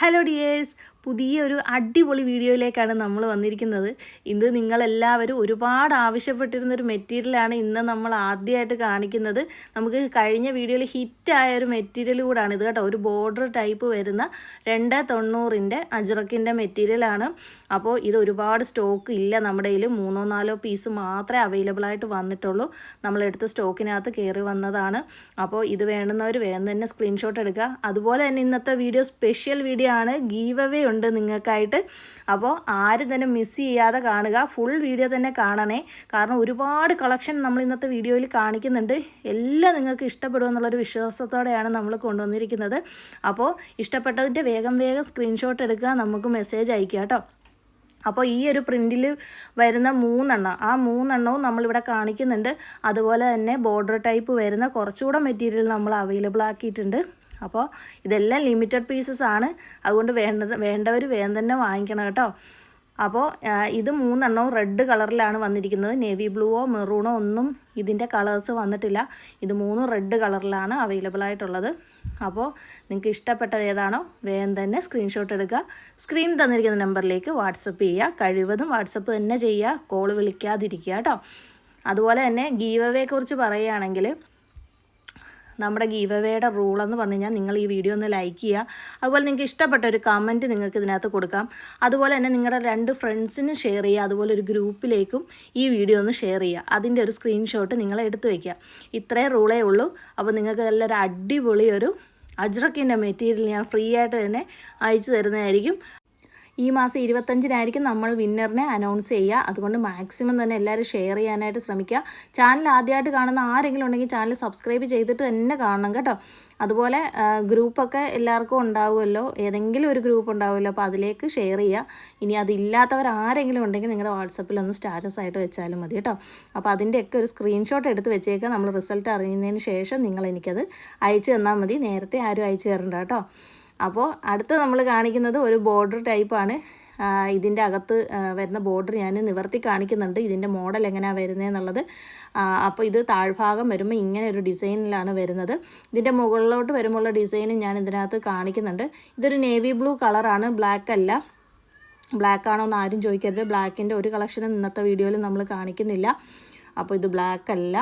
Hello dears പുതിയ ഒരു അടിപൊളി വീഡിയോയിലേക്കാണ് നമ്മൾ വന്നിരിക്കുന്നത്. ഇത് നിങ്ങളെല്ലാവരും ഒരുപാട് ആവശ്യപ്പെട്ടിരുന്ന ആവശ്യപ്പെട്ടിരുന്നൊരു മെറ്റീരിയലാണ് ഇന്ന് നമ്മൾ ആദ്യമായിട്ട് കാണിക്കുന്നത്. നമുക്ക് കഴിഞ്ഞ വീഡിയോയിൽ ഹിറ്റായ ഒരു മെറ്റീരിയൽ കൂടാണ് ഇത് കേട്ടോ. ഒരു ബോർഡർ ടൈപ്പ് വരുന്ന രണ്ട് തൊണ്ണൂറിന്റെ അജറക്കിന്റെ മെറ്റീരിയലാണ്. അപ്പോൾ ഇത് ഒരുപാട് സ്റ്റോക്ക് ഇല്ല നമ്മുടെ കയ്യിൽ. മൂന്നോ നാലോ പീസ് മാത്രമേ അവൈലബിൾ ആയിട്ട് വന്നിട്ടുള്ളൂ. നമ്മളെടുത്ത് സ്റ്റോക്കിനകത്ത് കയറി വന്നതാണ്. അപ്പോൾ ഇത് വേണ്ടുന്നവർ വേഗം തന്നെ സ്ക്രീൻഷോട്ട് എടുക്കുക. അതുപോലെ തന്നെ ഇന്നത്തെ വീഡിയോ സ്പെഷ്യൽ വീഡിയോ ആണ് ഗീവ് അവേ ഉണ്ട് നിങ്ങൾക്കായിട്ട്. അപ്പോൾ ആരും തന്നെ മിസ് ചെയ്യാതെ കാണുക ഫുൾ വീഡിയോ തന്നെ കാണണേ. കാരണം ഒരുപാട് കളക്ഷൻ നമ്മൾ ഇന്നത്തെ വീഡിയോയിൽ കാണിക്കുന്നുണ്ട്. എല്ലാം നിങ്ങൾക്ക് ഇഷ്ടപ്പെടുമെന്നുള്ളൊരു വിശ്വാസത്തോടെയാണ് നമ്മൾ കൊണ്ടുവന്നിരിക്കുന്നത്. അപ്പോൾ ഇഷ്ടപ്പെട്ടതിന്റെ വേഗം വേഗം സ്ക്രീൻഷോട്ട് എടുക്കുക നമുക്ക് മെസ്സേജ് അയക്കുക കേട്ടോ. അപ്പോൾ ഈ ഒരു പ്രിന്റിൽ വരുന്ന മൂന്നെണ്ണം ആ മൂന്നെണ്ണവും നമ്മളിവിടെ കാണിക്കുന്നുണ്ട്. അതുപോലെ തന്നെ ബോർഡർ ടൈപ്പ് വരുന്ന കുറച്ചുകൂടെ മെറ്റീരിയൽ നമ്മൾ അവൈലബിൾ ആക്കിയിട്ടുണ്ട്. അപ്പോൾ ഇതെല്ലാം ലിമിറ്റഡ് പീസസ് ആണ്. അതുകൊണ്ട് വേണ്ടത് വേണ്ടവർ വേഗം തന്നെ വാങ്ങിക്കണം കേട്ടോ. അപ്പോൾ ഇത് മൂന്നെണ്ണവും റെഡ് കളറിലാണ് വന്നിരിക്കുന്നത്. നേവി ബ്ലൂവോ മെറൂണോ ഒന്നും ഇതിന്റെ കളേഴ്സ് വന്നിട്ടില്ല. ഇത് മൂന്നും റെഡ് കളറിലാണ് അവൈലബിൾ ആയിട്ടുള്ളത്. അപ്പോൾ നിങ്ങൾക്ക് ഇഷ്ടപ്പെട്ടത് ഏതാണോ വേഗം തന്നെ സ്ക്രീൻഷോട്ട് എടുക്കുക. സ്ക്രീൻ തന്നിരിക്കുന്ന നമ്പറിലേക്ക് വാട്സപ്പ് ചെയ്യുക. കഴിവതും വാട്സപ്പ് തന്നെ ചെയ്യുക. കോൾ വിളിക്കാതിരിക്കുക കേട്ടോ. അതുപോലെ തന്നെ ഗീവ് കുറിച്ച് പറയുകയാണെങ്കിൽ നമ്മുടെ ഗീവ് അവേയുടെ എന്ന് പറഞ്ഞു കഴിഞ്ഞാൽ നിങ്ങൾ ഈ വീഡിയോ ഒന്ന് ലൈക്ക് ചെയ്യുക. അതുപോലെ നിങ്ങൾക്ക് ഇഷ്ടപ്പെട്ട ഒരു കമന്റ് നിങ്ങൾക്ക് ഇതിനകത്ത് കൊടുക്കാം. അതുപോലെ തന്നെ നിങ്ങളുടെ രണ്ട് ഫ്രണ്ട്സിനും ഷെയർ ചെയ്യുക. അതുപോലെ ഒരു ഗ്രൂപ്പിലേക്കും ഈ വീഡിയോ ഒന്ന് ഷെയർ ചെയ്യുക. അതിന്റെ ഒരു സ്ക്രീൻഷോട്ട് നിങ്ങൾ എടുത്തു വയ്ക്കുക ഇത്രയും റൂളേ ഉള്ളൂ. അപ്പോൾ നിങ്ങൾക്ക് നല്ലൊരു അടിപൊളി ഒരു അജ്രക്കിന്റെ മെറ്റീരിയൽ ഞാൻ ഫ്രീ ആയിട്ട് തന്നെ അയച്ചു തരുന്നതായിരിക്കും. ഈ മാസം ഇരുപത്തഞ്ചിനായിരിക്കും നമ്മൾ വിന്നറിനെ അനൗൺസ് ചെയ്യുക. അതുകൊണ്ട് മാക്സിമം തന്നെ എല്ലാവരും ഷെയർ ചെയ്യാനായിട്ട് ശ്രമിക്കുക. ചാനൽ ആദ്യമായിട്ട് കാണുന്ന ആരെങ്കിലും ഉണ്ടെങ്കിൽ ചാനൽ സബ്സ്ക്രൈബ് ചെയ്തിട്ട് തന്നെ കാണണം കേട്ടോ. അതുപോലെ ഗ്രൂപ്പൊക്കെ എല്ലാവർക്കും ഉണ്ടാവുമല്ലോ. ഏതെങ്കിലും ഒരു ഗ്രൂപ്പ് ഉണ്ടാവുമല്ലോ. അപ്പോൾ അതിലേക്ക് ഷെയർ ചെയ്യുക. ഇനി അതില്ലാത്തവർ ആരെങ്കിലും ഉണ്ടെങ്കിൽ നിങ്ങളുടെ വാട്സപ്പിൽ ഒന്ന് സ്റ്റാറ്റസ് ആയിട്ട് വെച്ചാലും മതി കേട്ടോ. അപ്പോൾ അതിന്റെയൊക്കെ ഒരു സ്ക്രീൻഷോട്ട് എടുത്ത് വെച്ചേക്കുക. നമ്മൾ റിസൾട്ട് അറിയുന്നതിന് ശേഷം നിങ്ങൾ എനിക്കത് അയച്ചു തന്നാൽ മതി. നേരത്തെ ആരും അയച്ചു തരണ്ട കേട്ടോ. അപ്പോൾ അടുത്ത് നമ്മൾ കാണിക്കുന്നത് ഒരു ബോർഡർ ടൈപ്പാണ് ഇതിന്റെ അകത്ത് വരുന്ന ബോർഡർ ഞാൻ നിവർത്തി കാണിക്കുന്നുണ്ട്. ഇതിന്റെ മോഡൽ എങ്ങനെയാണ് വരുന്നതെന്നുള്ളത് അപ്പോൾ ഇത് താഴ്ഭാഗം വരുമ്പോൾ ഇങ്ങനെ ഒരു ഡിസൈനിലാണ് വരുന്നത്. ഇതിന്റെ മുകളിലോട്ട് വരുമ്പോഴുള്ള ഡിസൈൻ ഞാൻ ഇതിനകത്ത് കാണിക്കുന്നുണ്ട്. ഇതൊരു നേവി ബ്ലൂ കളറാണ്. ബ്ലാക്ക് അല്ല. ബ്ലാക്ക് ആണോ എന്ന് ആരും ചോദിക്കരുത്. ബ്ലാക്കിന്റെ ഒരു കളക്ഷനും ഇന്നത്തെ വീഡിയോയിൽ നമ്മൾ കാണിക്കുന്നില്ല. അപ്പോൾ ഇത് ബ്ലാക്ക് അല്ല.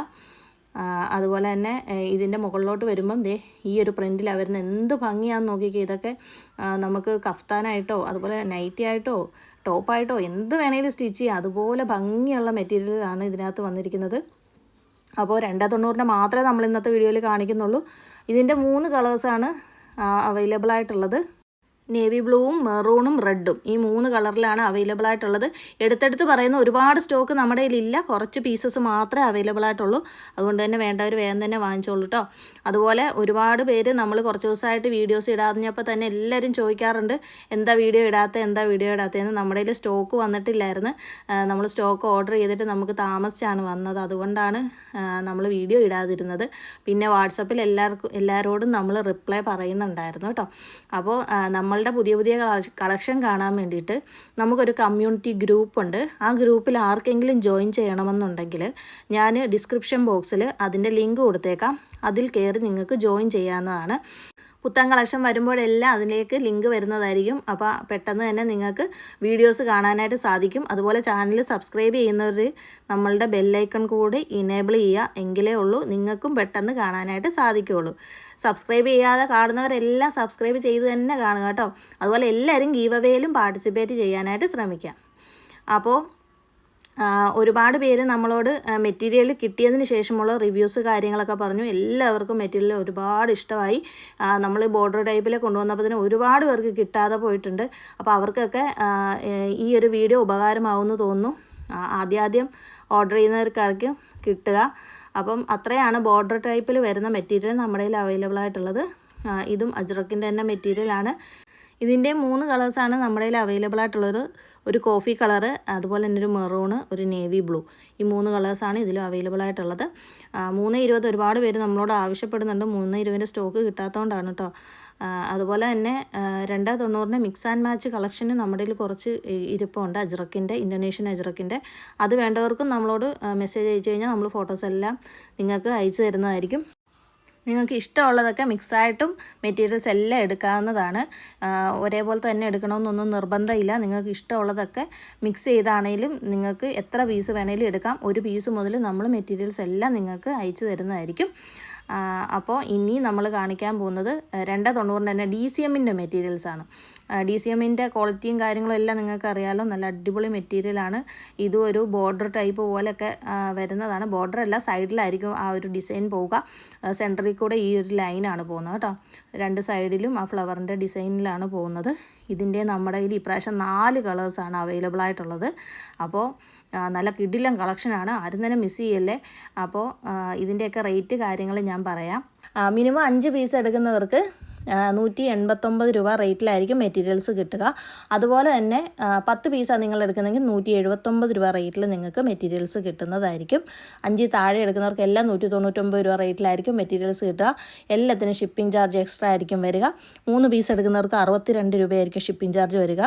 അതുപോലെ തന്നെ ഇതിന്റെ മുകളിലോട്ട് വരുമ്പം ദേ ഈ ഒരു പ്രിന്റിലാണ് വരുന്നത് എന്ത് ഭംഗിയാണെന്ന് നോക്കിക്കുക ഇതൊക്കെ നമുക്ക് കഫ്താനായിട്ടോ അതുപോലെ നൈറ്റി ആയിട്ടോ ടോപ്പായിട്ടോ എന്ത് വേണേലും സ്റ്റിച്ച് ചെയ്യാം. അതുപോലെ ഭംഗിയുള്ള മെറ്റീരിയലാണ് ഇതിനകത്ത് വന്നിരിക്കുന്നത്. അപ്പോൾ രണ്ടാ തൊണ്ണൂറിന്റെ മാത്രമേ നമ്മൾ ഇന്നത്തെ വീഡിയോയിൽ കാണിക്കുന്നുള്ളൂ. ഇതിന്റെ മൂന്ന് കളേഴ്സാണ് അവൈലബിൾ ആയിട്ടുള്ളത്. നേവി ബ്ലൂവും മെറൂണും റെഡും. ഈ മൂന്ന് കളറിലാണ് അവൈലബിൾ ആയിട്ടുള്ളത്. എടുത്തെടുത്ത് പറയുന്ന ഒരുപാട് സ്റ്റോക്ക് നമ്മുടെ കയ്യിലില്ല. കുറച്ച് പീസസ് മാത്രമേ അവൈലബിൾ ആയിട്ടുള്ളൂ. അതുകൊണ്ട് തന്നെ വേണ്ടവർ വേഗം തന്നെ വാങ്ങിച്ചോളൂ കേട്ടോ അതുപോലെ ഒരുപാട് പേര് നമ്മൾ കുറച്ച് ദിവസമായിട്ട് വീഡിയോസ് ഇടാഞ്ഞപ്പോൾ തന്നെ എല്ലാവരും ചോദിക്കാറുണ്ട് എന്താ വീഡിയോ ഇടാത്ത എന്താ വീഡിയോ ഇടാത്തതെന്ന്? നമ്മുടെ കയ്യിൽ സ്റ്റോക്ക് വന്നിട്ടില്ലായിരുന്നു. നമ്മൾ സ്റ്റോക്ക് ഓർഡർ ചെയ്തിട്ട് നമുക്ക് താമസിച്ചാണ് വന്നത്. അതുകൊണ്ടാണ് നമ്മൾ വീഡിയോ ഇടാതിരുന്നത്. പിന്നെ വാട്സപ്പിൽ എല്ലാവർക്കും എല്ലാവരോടും നമ്മൾ റിപ്ലൈ പറയുന്നുണ്ടായിരുന്നു കേട്ടോ അപ്പോൾ നമ്മൾ നമ്മളുടെ പുതിയ പുതിയ കളക്ഷൻ കാണാൻ വേണ്ടിയിട്ട് നമുക്കൊരു കമ്മ്യൂണിറ്റി ഗ്രൂപ്പുണ്ട്. ആ ഗ്രൂപ്പിൽ ആർക്കെങ്കിലും ജോയിൻ ചെയ്യണമെന്നുണ്ടെങ്കിൽ ഞാൻ ഡിസ്ക്രിപ്ഷൻ ബോക്സിൽ അതിന്റെ ലിങ്ക് കൊടുത്തേക്കാം. അതിൽ കയറി നിങ്ങൾക്ക് ജോയിൻ ചെയ്യാവുന്നതാണ്. പുത്തൻ കളക്ഷൻ വരുമ്പോഴെല്ലാം അതിലേക്ക് ലിങ്ക് വരുന്നതായിരിക്കും. അപ്പോൾ പെട്ടെന്ന് തന്നെ നിങ്ങൾക്ക് വീഡിയോസ് കാണാനായിട്ട് സാധിക്കും. അതുപോലെ ചാനൽ സബ്സ്ക്രൈബ് ചെയ്യുന്നവർ നമ്മളുടെ ബെല്ലൈക്കൺ കൂടി ഇനേബിൾ ചെയ്യുക. എങ്കിലേ ഉള്ളൂ നിങ്ങൾക്കും പെട്ടെന്ന് കാണാനായിട്ട് സാധിക്കുകയുള്ളൂ. സബ്സ്ക്രൈബ് ചെയ്യാതെ കാണുന്നവരെല്ലാം സബ്സ്ക്രൈബ് ചെയ്ത് തന്നെ കാണുക കേട്ടോ. അതുപോലെ എല്ലാവരും ഗീവ് അവേയിലും പാർട്ടിസിപ്പേറ്റ് ചെയ്യാനായിട്ട് ശ്രമിക്കാം. അപ്പോൾ ഒരുപാട് പേര് നമ്മളോട് മെറ്റീരിയൽ കിട്ടിയതിന് ശേഷമുള്ള റിവ്യൂസ് കാര്യങ്ങളൊക്കെ പറഞ്ഞു. എല്ലാവർക്കും മെറ്റീരിയൽ ഒരുപാട് ഇഷ്ടമായി. നമ്മൾ ബോർഡർ ടൈപ്പിൽ കൊണ്ടുവന്നപ്പോൾ ഒരുപാട് പേർക്ക് കിട്ടാതെ പോയിട്ടുണ്ട്. അപ്പോൾ അവർക്കൊക്കെ ഈ ഒരു വീഡിയോ ഉപകാരമാവുമെന്ന് തോന്നുന്നു. ആദ്യാദ്യം ഓർഡർ ചെയ്യുന്നവർക്കാർക്കും കിട്ടുക. അപ്പം അത്രയാണ് ബോർഡർ ടൈപ്പിൽ വരുന്ന മെറ്റീരിയൽ നമ്മുടെ കയ്യിൽ അവൈലബിൾ ആയിട്ടുള്ളത്. ഇതും അജ്രക്കിന്റെ തന്നെ മെറ്റീരിയലാണ് ഇതിന്റെ മൂന്ന് കളേഴ്സാണ് നമ്മുടെ കയ്യിൽ അവൈലബിൾ ആയിട്ടുള്ളത്. ഒരു കോഫി കളറ് അതുപോലെ തന്നെ ഒരു മെറൂണ് ഒരു നേവി ബ്ലൂ ഈ മൂന്ന് കളേഴ്സാണ് ഇതിലും അവൈലബിൾ ആയിട്ടുള്ളത്. മൂന്ന് ഇരുപത് ഒരുപാട് പേര് നമ്മളോട് ആവശ്യപ്പെടുന്നുണ്ട്. മൂന്ന് ഇരുപതിന്റെ സ്റ്റോക്ക് കിട്ടാത്തതുകൊണ്ടാണ് കേട്ടോ അതുപോലെ തന്നെ രണ്ട് തൊണ്ണൂറിന്റെ മിക്സ് ആൻഡ് മാച്ച് കളക്ഷന് നമ്മുടെ കയ്യിൽ കുറച്ച് ഇരിപ്പുണ്ട്. അജ്രക്കിന്റെ ഇൻഡോനേഷ്യൻ അജ്രക്കിന്റെ. അത് വേണ്ടവർക്കും നമ്മളോട് മെസ്സേജ് അയച്ചു കഴിഞ്ഞാൽ നമ്മൾ ഫോട്ടോസ് എല്ലാം നിങ്ങൾക്ക് അയച്ചു തരുന്നതായിരിക്കും. നിങ്ങൾക്ക് ഇഷ്ടമുള്ളതൊക്കെ മിക്സായിട്ടും മെറ്റീരിയൽസ് എല്ലാം എടുക്കാവുന്നതാണ്. ഒരേപോലെ തന്നെ എടുക്കണമെന്നൊന്നും നിർബന്ധമില്ല. നിങ്ങൾക്ക് ഇഷ്ടമുള്ളതൊക്കെ മിക്സ് ചെയ്താണെങ്കിലും നിങ്ങൾക്ക് എത്ര പീസ് വേണമെങ്കിലും എടുക്കാം. ഒരു പീസ് മുതൽ നമ്മൾ മെറ്റീരിയൽസ് എല്ലാം നിങ്ങൾക്ക് അയച്ചു തരുന്നതായിരിക്കും. അപ്പോൾ ഇനി നമ്മൾ കാണിക്കാൻ പോകുന്നത് രണ്ട് തൊണ്ണൂറിന്റെ തന്നെ ഡി സി എമ്മിന്റെ മെറ്റീരിയൽസാണ് ഡി സി എമ്മിന്റെ ക്വാളിറ്റിയും കാര്യങ്ങളും എല്ലാം നിങ്ങൾക്ക് അറിയാലോ നല്ല അടിപൊളി മെറ്റീരിയലാണ് ഇതും ഒരു ബോർഡർ ടൈപ്പ് പോലെയൊക്കെ വരുന്നതാണ്. ബോർഡർ അല്ല സൈഡിലായിരിക്കും ആ ഒരു ഡിസൈൻ പോവുക. സെന്ററിൽ കൂടെ ഈ ഒരു ലൈനാണ് പോകുന്നത് കേട്ടോ. രണ്ട് സൈഡിലും ആ ഫ്ലവറിന്റെ ഡിസൈനിലാണ് പോകുന്നത്. ഇതിന്റെ നമ്മുടെ കയ്യിൽ ഇപ്രാവശ്യം നാല് കളേഴ്സാണ് അവൈലബിൾ ആയിട്ടുള്ളത്. അപ്പോൾ നല്ല കിടിലം കളക്ഷനാണ് ആരും തന്നെ മിസ് ചെയ്യല്ലേ? അപ്പോൾ ഇതിന്റെയൊക്കെ റേറ്റ് കാര്യങ്ങൾ ഞാൻ പറയാം. മിനിമം അഞ്ച് പീസ് എടുക്കുന്നവർക്ക് നൂറ്റി എൺപത്തൊമ്പത് രൂപ റേറ്റിലായിരിക്കും മെറ്റീരിയൽസ് കിട്ടുക. അതുപോലെ തന്നെ പത്ത് പീസാണ് നിങ്ങൾ എടുക്കുന്നതെങ്കിൽ നൂറ്റി എഴുപത്തൊമ്പത് രൂപ റേറ്റിൽ നിങ്ങൾക്ക് മെറ്റീരിയൽസ് കിട്ടുന്നതായിരിക്കും. അഞ്ച് താഴെ എടുക്കുന്നവർക്ക് എല്ലാം നൂറ്റി തൊണ്ണൂറ്റൊമ്പത് രൂപ റേറ്റിലായിരിക്കും മെറ്റീരിയൽസ് കിട്ടുക. എല്ലാത്തിനും ഷിപ്പിംഗ് ചാർജ് എക്സ്ട്രാ ആയിരിക്കും വരിക. മൂന്ന് പീസ് എടുക്കുന്നവർക്ക് അറുപത്തി രണ്ട് രൂപയായിരിക്കും ഷിപ്പിംഗ് ചാർജ് വരിക.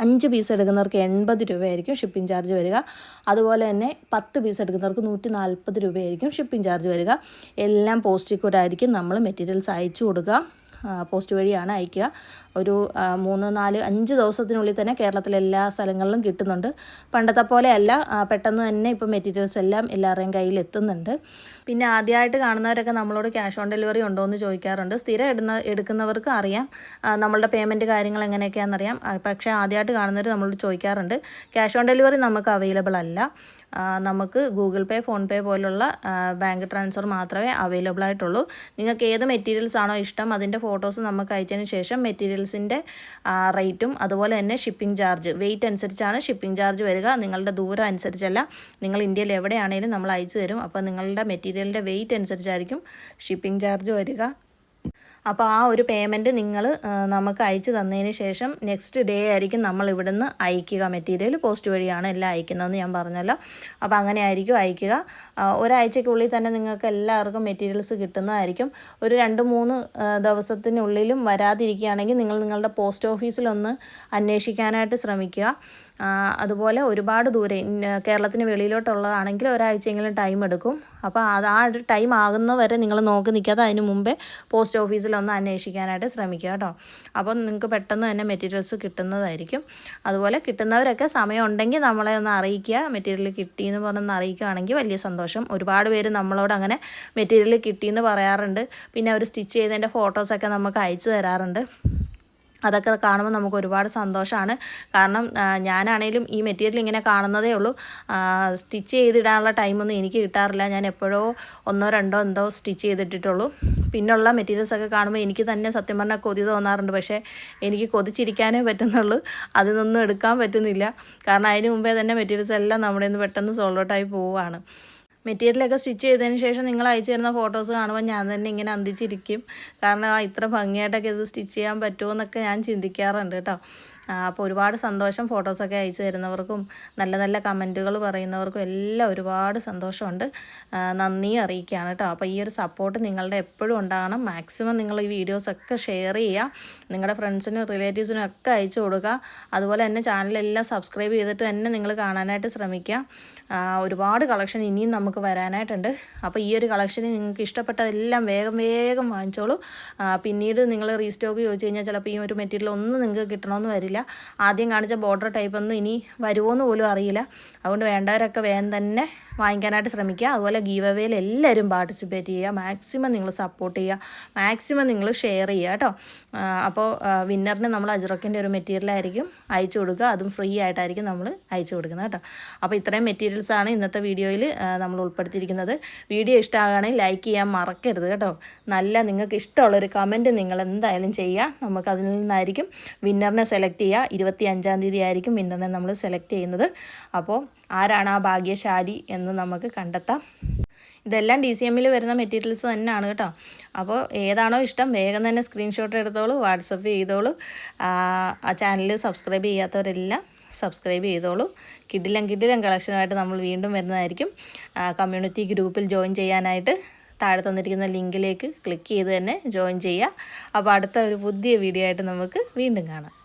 അഞ്ച് പീസ് എടുക്കുന്നവർക്ക് എൺപത് രൂപയായിരിക്കും ഷിപ്പിംഗ് ചാർജ് വരിക. അതുപോലെ തന്നെ പത്ത് പീസ് എടുക്കുന്നവർക്ക് നൂറ്റി നാൽപ്പത് രൂപയായിരിക്കും ഷിപ്പിംഗ് ചാർജ് വരിക. എല്ലാം പോസ്റ്റിക്കൂടായിരിക്കും നമ്മൾ മെറ്റീരിയൽസ് അയച്ചു കൊടുക്കുക. പോസ്റ്റ് വഴിയാണ് അയക്കുക. ഒരു മൂന്ന് നാല് അഞ്ച് ദിവസത്തിനുള്ളിൽ തന്നെ കേരളത്തിലെ എല്ലാ സ്ഥലങ്ങളിലും കിട്ടുന്നുണ്ട്. പണ്ടത്തെ പോലെ അല്ല. പെട്ടെന്ന് തന്നെ ഇപ്പോൾ മെറ്റീരിയൽസ് എല്ലാം എല്ലാവരുടെയും കയ്യിൽ എത്തുന്നുണ്ട്. പിന്നെ ആദ്യമായിട്ട് കാണുന്നവരൊക്കെ നമ്മളോട് ക്യാഷ് ഓൺ ഡെലിവറി ഉണ്ടോ എന്ന് ചോദിക്കാറുണ്ട്. സ്ഥിരം ഇടുന്ന എടുക്കുന്നവർക്ക് അറിയാം. നമ്മളുടെ പേയ്മെന്റ് കാര്യങ്ങൾ എങ്ങനെയൊക്കെയാണെന്നറിയാം. പക്ഷേ ആദ്യമായിട്ട് കാണുന്നവർ നമ്മളോട് ചോദിക്കാറുണ്ട്. ക്യാഷ് ഓൺ ഡെലിവറി നമുക്ക് അവൈലബിൾ അല്ല. നമുക്ക് ഗൂഗിൾ പേ ഫോൺ പേ പോലുള്ള ബാങ്ക് ട്രാൻസ്ഫർ മാത്രമേ അവൈലബിൾ ആയിട്ടുള്ളൂ. നിങ്ങൾക്ക് ഏത് മെറ്റീരിയൽസ് ആണോ ഇഷ്ടം അതിന്റെ ഫോട്ടോസ് നമുക്ക് അയച്ചതിന് ശേഷം മെറ്റീരിയൽസിന്റെ റേറ്റും അതുപോലെ തന്നെ ഷിപ്പിംഗ് ചാർജ്. വെയിറ്റ് അനുസരിച്ചാണ് ഷിപ്പിംഗ് ചാർജ് വരിക. നിങ്ങളുടെ ദൂരം അനുസരിച്ചല്ല. നിങ്ങൾ ഇന്ത്യയിൽ എവിടെയാണെങ്കിലും നമ്മൾ അയച്ചു തരും. അപ്പോൾ നിങ്ങളുടെ മെറ്റീരിയലിന്റെ വെയിറ്റ് അനുസരിച്ചായിരിക്കും ഷിപ്പിംഗ് ചാർജ് വരിക. അപ്പോൾ ആ ഒരു പേയ്മെന്റ് നിങ്ങൾ നമുക്ക് അയച്ചു തന്നതിന് ശേഷം നെക്സ്റ്റ് ഡേ ആയിരിക്കും നമ്മൾ ഇവിടുന്ന് അയക്കുക. മെറ്റീരിയൽ പോസ്റ്റ് വഴിയാണ് എല്ലാം അയക്കുന്നതെന്ന് ഞാൻ പറഞ്ഞല്ലോ. അപ്പോൾ അങ്ങനെ ആയിരിക്കും അയക്കുക. ഒരാഴ്ചയ്ക്കുള്ളിൽ തന്നെ നിങ്ങൾക്ക് എല്ലാവർക്കും മെറ്റീരിയൽസ് കിട്ടുന്നതായിരിക്കും. ഒരു രണ്ട് മൂന്ന് ദിവസത്തിനുള്ളിലും വരാതിരിക്കുകയാണെങ്കിൽ നിങ്ങൾ നിങ്ങളുടെ പോസ്റ്റ് ഓഫീസിലൊന്ന് അന്വേഷിക്കാനായിട്ട് ശ്രമിക്കുക. അതുപോലെ ഒരുപാട് ദൂരെ കേരളത്തിന് വെളിയിലോട്ടുള്ളതാണെങ്കിൽ ഒരാഴ്ചയെങ്കിലും ടൈം എടുക്കും. അപ്പോൾ അത് ആ ഒരു ടൈം ആകുന്നവരെ നിങ്ങൾ നോക്കി നിൽക്കാതെ അതിന് മുമ്പേ പോസ്റ്റ് ഓഫീസിലൊന്ന് അന്വേഷിക്കാനായിട്ട് ശ്രമിക്കുക കേട്ടോ. അപ്പം നിങ്ങൾക്ക് പെട്ടെന്ന് തന്നെ മെറ്റീരിയൽസ് കിട്ടുന്നതായിരിക്കും. അതുപോലെ കിട്ടുന്നവരൊക്കെ സമയം ഉണ്ടെങ്കിൽ നമ്മളെ ഒന്ന് അറിയിക്കുക. മെറ്റീരിയൽ കിട്ടി എന്ന് പറഞ്ഞൊന്ന് അറിയിക്കുകയാണെങ്കിൽ വലിയ സന്തോഷം. ഒരുപാട് പേര് നമ്മളോട് അങ്ങനെ മെറ്റീരിയൽ കിട്ടിയെന്ന് പറയാറുണ്ട്. പിന്നെ അവർ സ്റ്റിച്ച് ചെയ്തതിന്റെ ഫോട്ടോസൊക്കെ നമുക്ക് അയച്ചു തരാറുണ്ട്. അതൊക്കെ കാണുമ്പോൾ നമുക്ക് ഒരുപാട് സന്തോഷമാണ്. കാരണം ഞാനാണേലും ഈ മെറ്റീരിയൽ ഇങ്ങനെ കാണുന്നതേ ഉള്ളൂ. സ്റ്റിച്ച് ചെയ്തിടാനുള്ള ടൈമൊന്നും എനിക്ക് കിട്ടാറില്ല. ഞാൻ എപ്പോഴോ ഒന്നോ രണ്ടോ എന്തോ സ്റ്റിച്ച് ചെയ്തിട്ടിട്ടുള്ളൂ. പിന്നുള്ള മെറ്റീരിയൽസൊക്കെ കാണുമ്പോൾ എനിക്ക് തന്നെ സത്യം പറഞ്ഞാൽ കൊതി തോന്നാറുണ്ട്. പക്ഷേ എനിക്ക് കൊതിച്ചിരിക്കാനേ പറ്റുന്നുള്ളൂ. അതിനൊന്നും എടുക്കാൻ പറ്റുന്നില്ല. കാരണം അതിന് മുമ്പേ തന്നെ മെറ്റീരിയൽസ് എല്ലാം നമ്മുടെ നിന്ന് പെട്ടെന്ന് സോൾഡ് ഔട്ടായി പോവുകയാണ്. മെറ്റീരിയലൊക്കെ സ്റ്റിച്ച് ചെയ്തതിന് ശേഷം നിങ്ങൾ അയച്ചു തരുന്ന ഫോട്ടോസ് കാണുമ്പോൾ ഞാൻ തന്നെ ഇങ്ങനെ അന്തിച്ചിരിക്കും. കാരണം ഇത്ര ഭംഗിയായിട്ടൊക്കെ ഇത് സ്റ്റിച്ച് ചെയ്യാൻ പറ്റുമോ എന്നൊക്കെ ഞാൻ ചിന്തിക്കാറുണ്ട് കേട്ടോ. അപ്പോൾ ഒരുപാട് സന്തോഷം ഫോട്ടോസൊക്കെ അയച്ചു തരുന്നവർക്കും നല്ല നല്ല കമന്റുകൾ പറയുന്നവർക്കും എല്ലാം ഒരുപാട് സന്തോഷമുണ്ട്. നന്ദി അറിയിക്കുകയാണ് കേട്ടോ. അപ്പോൾ ഈ ഒരു സപ്പോർട്ട് നിങ്ങളുടെ എപ്പോഴും ഉണ്ടാകണം. മാക്സിമം നിങ്ങൾ ഈ വീഡിയോസൊക്കെ ഷെയർ ചെയ്യുക. നിങ്ങളുടെ ഫ്രണ്ട്സിനും റിലേറ്റീവ്സിനും ഒക്കെ അയച്ചു കൊടുക്കുക. അതുപോലെ തന്നെ ചാനലെല്ലാം സബ്സ്ക്രൈബ് ചെയ്തിട്ട് തന്നെ നിങ്ങൾ കാണാനായിട്ട് ശ്രമിക്കുക. ഒരുപാട് കളക്ഷൻ ഇനിയും നമുക്ക് വരാനായിട്ടുണ്ട്. അപ്പോൾ ഈ ഒരു കളക്ഷൻ നിങ്ങൾക്ക് ഇഷ്ടപ്പെട്ടതെല്ലാം വേഗം വേഗം വാങ്ങിച്ചോളൂ. പിന്നീട് നിങ്ങൾ റീസ്റ്റോക്ക് ചോദിച്ചു കഴിഞ്ഞാൽ ചിലപ്പോൾ ഈ ഒരു മെറ്റീരിയൽ ഒന്നും നിങ്ങൾക്ക് കിട്ടണമെന്ന് വരില്ല. ആദ്യം കാണിച്ച ബോർഡർ ടൈപ്പ് ഒന്നും ഇനി വരുമോ എന്ന് പോലും അറിയില്ല. അതുകൊണ്ട് വേണ്ടവരൊക്കെ വേഗം തന്നെ വാങ്ങിക്കാനായിട്ട് ശ്രമിക്കുക. അതുപോലെ ഗീവ് അവേയിൽ എല്ലാവരും പാർട്ടിസിപ്പേറ്റ് ചെയ്യുക. മാക്സിമം നിങ്ങൾ സപ്പോർട്ട് ചെയ്യുക. മാക്സിമം നിങ്ങൾ ഷെയർ ചെയ്യുക കേട്ടോ. അപ്പോൾ വിന്നറിന് നമ്മൾ അജ്രക്കിന്റെ ഒരു മെറ്റീരിയലായിരിക്കും അയച്ചു കൊടുക്കുക. അതും ഫ്രീ ആയിട്ടായിരിക്കും നമ്മൾ അയച്ചു കൊടുക്കുന്നത് കേട്ടോ. അപ്പോൾ ഇത്രയും മെറ്റീരിയൽസാണ് ഇന്നത്തെ വീഡിയോയിൽ നമ്മൾ ഉൾപ്പെടുത്തിയിരിക്കുന്നത്. വീഡിയോ ഇഷ്ടമാകുകയാണെങ്കിൽ ലൈക്ക് ചെയ്യാൻ മറക്കരുത് കേട്ടോ. നല്ല നിങ്ങൾക്ക് ഇഷ്ടമുള്ളൊരു കമന്റ് നിങ്ങൾ എന്തായാലും ചെയ്യുക. നമുക്ക് അതിൽ നിന്നായിരിക്കും വിന്നറിനെ സെലക്ട് ചെയ്യുക. ഇരുപത്തി അഞ്ചാം തീയതി ആയിരിക്കും വിന്നറിനെ നമ്മൾ സെലക്ട് ചെയ്യുന്നത്. അപ്പോൾ ആരാണ് ആ ഭാഗ്യശാലി എന്ന് നമുക്ക് കണ്ടെത്താം. ഇതെല്ലാം ഡി സി എമ്മിൽ വരുന്ന മെറ്റീരിയൽസ് തന്നെയാണ് കേട്ടോ. അപ്പോൾ ഏതാണോ ഇഷ്ടം വേഗം തന്നെ സ്ക്രീൻഷോട്ട് എടുത്തോളൂ വാട്സപ്പ് ചെയ്തോളൂ. ആ ചാനൽ സബ്സ്ക്രൈബ് ചെയ്യാത്തവരെല്ലാം സബ്സ്ക്രൈബ് ചെയ്തോളൂ. കിഡിലും കിഡിലും കളക്ഷനുമായിട്ട് നമ്മൾ വീണ്ടും വരുന്നതായിരിക്കും. കമ്മ്യൂണിറ്റി ഗ്രൂപ്പിൽ ജോയിൻ ചെയ്യാനായിട്ട് താഴെ തന്നിരിക്കുന്ന ലിങ്കിലേക്ക് ക്ലിക്ക് ചെയ്ത് തന്നെ ജോയിൻ ചെയ്യുക. അപ്പോൾ അടുത്ത ഒരു പുതിയ വീഡിയോ ആയിട്ട് നമുക്ക് വീണ്ടും കാണാം.